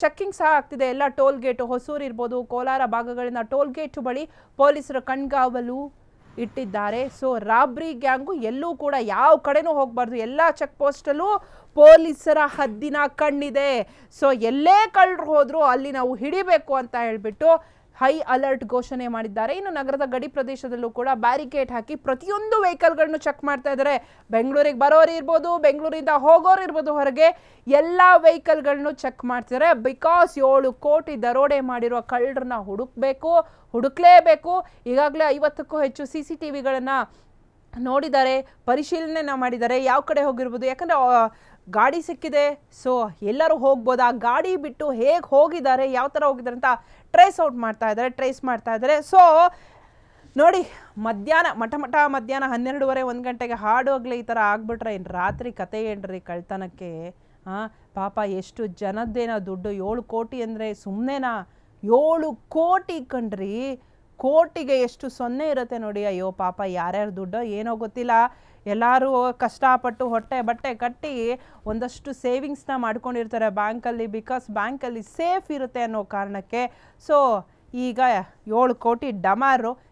Checking ಸಹ ಆಗ್ತಿದೆ. ಎಲ್ಲ ಟೋಲ್ ಗೇಟ್ ಹೊಸೂರು ಇರ್ಬೋದು, ಕೋಲಾರ ಭಾಗಗಳಿಂದ ಟೋಲ್ ಗೇಟ್ ಬಳಿ ಪೊಲೀಸರು ಕಣ್ಗಾವಲು ಇಟ್ಟಿದ್ದಾರೆ. ಸೊ, ರಾಬ್ರಿ ಗ್ಯಾಂಗು ಎಲ್ಲೂ ಕೂಡ ಯಾವ ಕಡೆನೂ ಹೋಗಬಾರ್ದು. ಎಲ್ಲ ಚೆಕ್ ಪೋಸ್ಟಲ್ಲೂ ಪೊಲೀಸರ ಹದ್ದಿನ ಕಣ್ಣಿದೆ. ಸೊ, ಎಲ್ಲೇ ಕಳ್ಳರು ಹೋದ್ರು ಅಲ್ಲಿ ನಾವು ಹಿಡಿಬೇಕು ಅಂತ ಹೇಳ್ಬಿಟ್ಟು ಹೈ ಅಲರ್ಟ್ ಘೋಷಣೆ ಮಾಡಿದ್ದಾರೆ. ಇನ್ನು ನಗರದ ಗಡಿ ಪ್ರದೇಶದಲ್ಲೂ ಕೂಡ ಬ್ಯಾರಿಕೇಡ್ ಹಾಕಿ ಪ್ರತಿಯೊಂದು ವೆಹಿಕಲ್ಗಳನ್ನು ಚೆಕ್ ಮಾಡ್ತಾ ಇದ್ದಾರೆ. ಬೆಂಗಳೂರಿಗೆ ಬರೋರು ಇರ್ಬೋದು, ಬೆಂಗಳೂರಿಂದ ಹೋಗೋರು ಇರ್ಬೋದು ಹೊರಗೆ ಎಲ್ಲ ವೆಹಿಕಲ್ಗಳನ್ನು ಚೆಕ್ ಮಾಡ್ತಿದ್ದಾರೆ. ಬಿಕಾಸ್ ಏಳು ಕೋಟಿ ದರೋಡೆ ಮಾಡಿರುವ ಕಳ್ಳರನ್ನ ಹುಡುಕ್ಬೇಕು, ಹುಡುಕ್ಲೇಬೇಕು. ಈಗಾಗಲೇ ಐವತ್ತಕ್ಕೂ ಹೆಚ್ಚು ಸಿ ಸಿ ಟಿ ವಿಗಳನ್ನು ನೋಡಿದ್ದಾರೆ ಪರಿಶೀಲನೆ ಮಾಡಿದ್ದಾರೆ. ಯಾವ ಕಡೆ ಹೋಗಿರ್ಬೋದು? ಯಾಕಂದರೆ ಗಾಡಿ ಸಿಕ್ಕಿದೆ. ಸೊ ಎಲ್ಲರೂ ಹೋಗ್ಬೋದಾ? ಗಾಡಿ ಬಿಟ್ಟು ಹೇಗೆ ಹೋಗಿದ್ದಾರೆ? ಯಾವ ಥರ ಹೋಗಿದ್ದಾರೆ ಅಂತ ಟ್ರೇಸ್ ಔಟ್ ಮಾಡ್ತಾ ಇದ್ದಾರೆ ಟ್ರೇಸ್ ಮಾಡ್ತಾ ಇದ್ದಾರೆ. ಸೊ ನೋಡಿ, ಮಧ್ಯಾಹ್ನ, ಮಠ ಮಠ ಮಧ್ಯಾಹ್ನ ಹನ್ನೆರಡುವರೆ, ಒಂದು ಗಂಟೆಗೆ ಹಾಡುವಾಗಲೇ ಈ ಥರ ಆಗ್ಬಿಟ್ರೆ ಏನು ರಾತ್ರಿ ಕತೆ ಏನ್ರಿ ಕಳ್ತನಕ್ಕೆ? ಹಾಂ ಪಾಪ ಎಷ್ಟು ಜನದ್ದೇನೋ ದುಡ್ಡು ಏಳು ಕೋಟಿ ಅಂದರೆ ಸುಮ್ಮನೆನಾ ಏಳು ಕೋಟಿ ಕಣ್ರಿ. ಕೋಟಿಗೆ ಎಷ್ಟು ಸೊನ್ನೆ ಇರುತ್ತೆ ನೋಡಿ, ಅಯ್ಯೋ ಪಾಪ ಯಾರ್ಯಾರು ದುಡ್ಡೋ ಏನೋ ಗೊತ್ತಿಲ್ಲ. ಎಲ್ಲರೂ ಕಷ್ಟಪಟ್ಟು ಹೊಟ್ಟೆ ಬಟ್ಟೆ ಕಟ್ಟಿ ಒಂದಷ್ಟು ಸೇವಿಂಗ್ಸ್ನ ಮಾಡ್ಕೊಂಡಿರ್ತಾರೆ ಬ್ಯಾಂಕಲ್ಲಿ, ಬಿಕಾಸ್ ಬ್ಯಾಂಕಲ್ಲಿ ಸೇಫ್ ಇರುತ್ತೆ ಅನ್ನೋ ಕಾರಣಕ್ಕೆ. ಸೊ, ಈಗ ಏಳು ಕೋಟಿ ಡಮಾರು